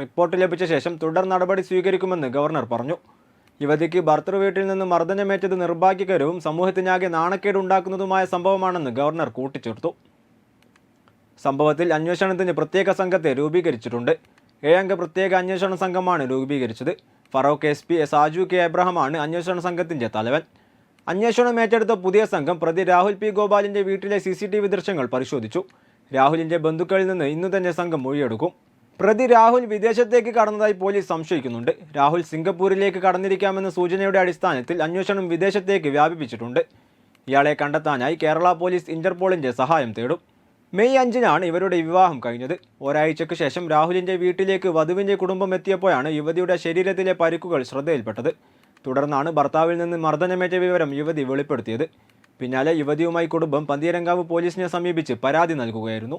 Report ലഭിച്ച ശേഷം തുടർ നടപടി സ്വീകരിക്കുമെന്ന് ഗവർണർ പറഞ്ഞു. യുവതിക്ക് ഭർത്തൃ വീട്ടിൽ നിന്ന് മർദ്ദനമേറ്റത് നിർഭാഗ്യകരവും സമൂഹത്തിനാകെ നാണക്കേടുണ്ടാക്കുന്നതുമായ സംഭവമാണെന്ന് ഗവർണർ കൂട്ടിച്ചേർത്തു. സംഭവത്തിൽ അന്വേഷണത്തിന് പ്രത്യേക സംഘത്തെ രൂപീകരിച്ചിട്ടുണ്ട്. ഏഴംഗ പ്രത്യേക അന്വേഷണ സംഘമാണ് രൂപീകരിച്ചത്. Feroke S P Saju K എബ്രഹമാണ് അന്വേഷണ സംഘത്തിന്റെ തലവൻ. അന്വേഷണം ഏറ്റെടുത്ത പുതിയ സംഘം പ്രതി രാഹുൽ പി ഗോപാലിന്റെ വീട്ടിലെ സി ദൃശ്യങ്ങൾ പരിശോധിച്ചു. രാഹുലിന്റെ ബന്ധുക്കളിൽ നിന്ന് ഇന്നു തന്നെ സംഘം മൊഴിയെടുക്കും. പ്രതി രാഹുൽ വിദേശത്തേക്ക് കടന്നതായി പോലീസ് സംശയിക്കുന്നുണ്ട്. രാഹുൽ സിംഗപ്പൂരിലേക്ക് കടന്നിരിക്കാമെന്ന സൂചനയുടെ അടിസ്ഥാനത്തിൽ അന്വേഷണം വിദേശത്തേക്ക് വ്യാപിപ്പിച്ചിട്ടുണ്ട്. ഇയാളെ കണ്ടെത്താനായി കേരള പോലീസ് ഇന്റർപോളിന്റെ സഹായം തേടും. മെയ് അഞ്ചിനാണ് ഇവരുടെ വിവാഹം കഴിഞ്ഞത്. ഒരാഴ്ചയ്ക്ക് ശേഷം രാഹുലിന്റെ വീട്ടിലേക്ക് വധുവിന്റെ കുടുംബം എത്തിയപ്പോഴാണ് യുവതിയുടെ ശരീരത്തിലെ പരിക്കുകൾ ശ്രദ്ധയിൽപ്പെട്ടത്. തുടർന്നാണ് ഭർത്താവിൽ നിന്ന് മർദ്ദനമേറ്റ വിവരം യുവതി വെളിപ്പെടുത്തിയത്. പിന്നാലെ യുവതിയുമായി കുടുംബം പന്തീരങ്കാവ് പോലീസിനെ സമീപിച്ച് പരാതി നൽകുകയായിരുന്നു.